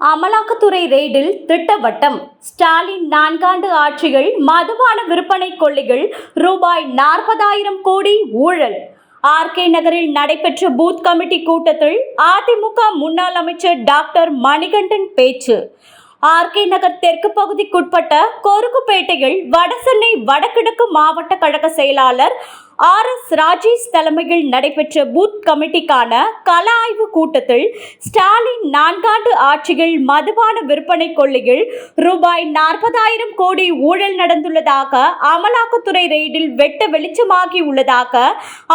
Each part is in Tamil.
அமலாக்கத்துறை ரெய்டில் திட்டவட்டம். ஸ்டாலின் நான்காண்டு ஆட்சிகள் மதுபான விற்பனை கொள்ளைகள் ரூபாய் நாற்பதாயிரம் கோடி ஊழல். ஆர்கே நகரில் நடைபெற்ற பூத் கமிட்டி கூட்டத்தில் அதிமுக முன்னாள் அமைச்சர் டாக்டர் மணிகண்டன் பேச்சு. ஆர்கே நகர் தெற்கு பகுதிக்குட்பட்ட கொருக்குப்பேட்டையில் வடசென்னை வடகிழக்கு மாவட்ட கழக செயலாளர் ஆர் எஸ் ராஜேஷ் தலைமையில் நடைபெற்ற பூத் கமிட்டிக்கான கள ஆய்வு கூட்டத்தில் ஸ்டாலின் நான்காண்டு ஆட்சியில் மதுபான விற்பனை கொள்ளையில் ரூபாய் நாற்பதாயிரம் கோடி ஊழல் நடந்துள்ளதாக அமலாக்கத்துறை ரெய்டில் வெட்ட வெளிச்சமாகி உள்ளதாக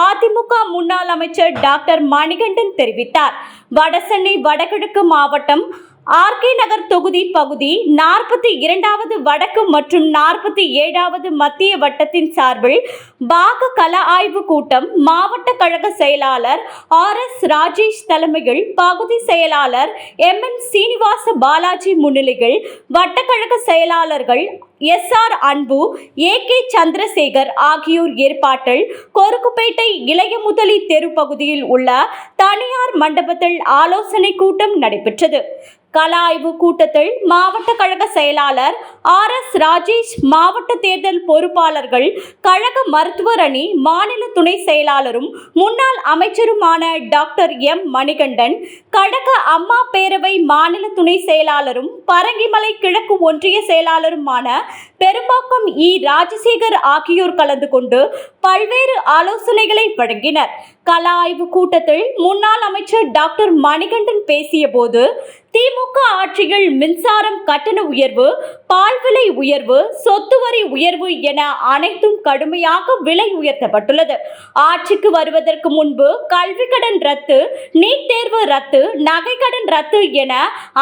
அதிமுக முன்னாள் அமைச்சர் டாக்டர் மணிகண்டன் தெரிவித்தார். வடசென்னை வடகிழக்கு மாவட்டம் ஆர்கே நகர் தொகுதி பகுதி நாற்பத்தி இரண்டாவது வடக்கு மற்றும் நாற்பத்தி ஏழாவது மத்திய வட்டத்தின் சார்பில் பாக கல ஆய்வு கூட்டம் மாவட்ட கழக செயலாளர் ஆர் எஸ் ராஜேஷ் தலைமையில் பகுதி செயலாளர் எம் என் சீனிவாச பாலாஜி முன்னிலையில் வட்டக்கழக செயலாளர்கள் எஸ் ஆர் அன்பு ஏ கே சந்திரசேகர் ஆகியோர் ஏற்பாட்டில் கொருக்குப்பேட்டை இளைய முதலி தெரு பகுதியில் உள்ள தனியார் மண்டபத்தில் ஆலோசனை கூட்டம் நடைபெற்றது. கள ஆய்வு கூட்டத்தில் மாவட்ட கழக செயலாளர் ஆர் எஸ் ராஜேஷ் மாவட்ட தேர்தல் பொறுப்பாளர்கள் கழக மருத்துவர் அணி மாநில துணை செயலாளரும் முன்னாள் அமைச்சருமான டாக்டர் எம். மணிகண்டன் கடக அம்மா பேரவை மாநில துணை செயலாளரும் பரங்கிமலை கிழக்கு ஒன்றிய செயலாளருமான பெரும்பாக்கம் இ. ராஜசேகர் ஆகியோர் கலந்து கொண்டு பல்வேறு ஆலோசனைகளை வழங்கினர். கலா ஆய்வு கூட்டத்தில் முன்னாள் அமைச்சர் டாக்டர் மணிகண்டன் பேசியபோது திமுக ஆட்சியில் மின்சாரம் கட்டண உயர்வு பால் விலை உயர்வு சொத்து வரி உயர்வு என அனைத்தும் கடுமையாக விலை உயர்த்தப்பட்டுள்ளது. ஆட்சிக்கு வருவதற்கு முன்பு கல்வி கடன் ரத்து நீட் தேர்வு ரத்து நகை கடன் ரத்து என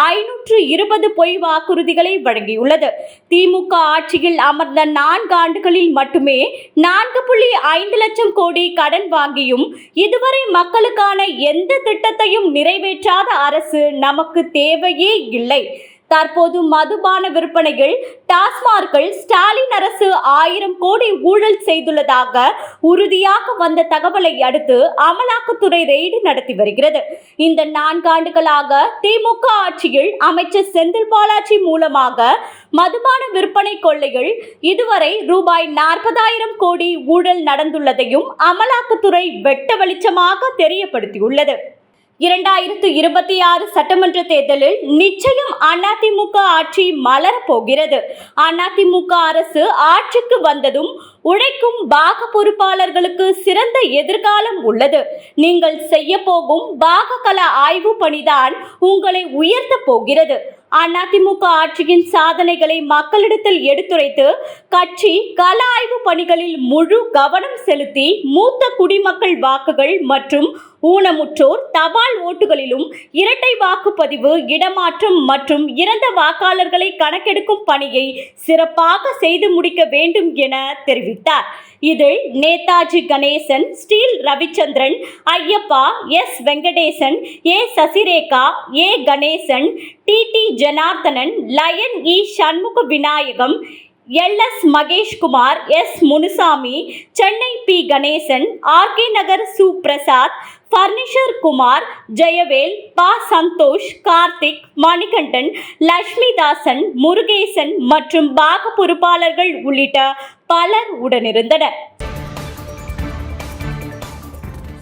ஐநூற்று இருபது பொய் வாக்குறுதிகளை வழங்கியுள்ளது. திமுக ஆட்சியில் அமர்ந்த நான்கு ஆண்டுகளில் மட்டுமே நான்கு புள்ளி ஐந்து லட்சம் கோடி கடன் வாங்கியும் இதுவரை மக்களுக்கான எந்த திட்டத்தையும் நிறைவேற்றாத அரசு நமக்கு தேவையே இல்லை. தற்போது மதுபான விற்பனையில் டாஸ்மார்க்கில் ஸ்டாலின் அரசு ஆயிரம் கோடி ஊழல் செய்துள்ளதாக உறுதியாக வந்த தகவலை அடுத்து அமலாக்கத்துறை ரெய்டு நடத்தி வருகிறது. இந்த நான்காண்டுகளாக திமுக ஆட்சியில் அமைச்சர் செந்தில் பாலாஜி மூலமாக மதுபான விற்பனை கொள்ளைகள் இதுவரை ரூபாய் நாற்பதாயிரம் கோடி ஊழல் நடந்துள்ளதையும் அமலாக்கத்துறை வெட்ட வெளிச்சமாக தெரியப்படுத்தியுள்ளது. இரண்டாயிரத்து இருபத்தி ஆறு சட்டமன்ற தேர்தலில் நிச்சயம் அதிமுக ஆட்சி மலரப்போகிறது. அதிமுக அரசு ஆட்சிக்கு வந்ததும் உழைக்கும் பாக பொறுப்பாளர்களுக்கு சிறந்த எதிர்காலம் உள்ளது. நீங்கள் செய்ய போகும் பாக கல ஆய்வு பணிதான் உங்களை உயர்த்த போகிறது. அதிமுக ஆட்சியின் சாதனைகளை மக்களிடத்தில் எடுத்துரைத்து கட்சி கள ஆய்வு பணிகளில் முழு கவனம் செலுத்தி மூத்த குடிமக்கள் வாக்குகள் மற்றும் ஊனமுற்றோர் தபால் ஓட்டுகளிலும் இரட்டை வாக்குப்பதிவு இடமாற்றம் மற்றும் இறந்த வாக்காளர்களை கணக்கெடுக்கும் பணியை சிறப்பாக செய்து முடிக்க வேண்டும் என தெரிவித்தார். இதில் Netaji Ganesan steel Ravichandran Ayyappa S Venkatesan A Sasirekha A Ganesan T T Janarthanan lion E Shanmuga Vinayagam L S Maheshkumar S Munusamy Chennai P Ganesan RK Nagar சு பிரசாத் ஃபர்னிஷர் குமார் ஜெயவேல் பா சந்தோஷ் கார்த்திக் மணிகண்டன் லட்சுமிதாசன் முருகேசன் மற்றும் பாக பொறுப்பாளர்கள் உள்ளிட்ட பலர் உடனிருந்தனர்.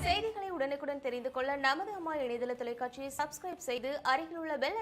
செய்திகளை உடனுக்குடன் தெரிந்து கொள்ள நமது அம்மா இணையதள தொலைக்காட்சியை சப்ஸ்கிரைப் செய்து அருகில் உள்ள பெல்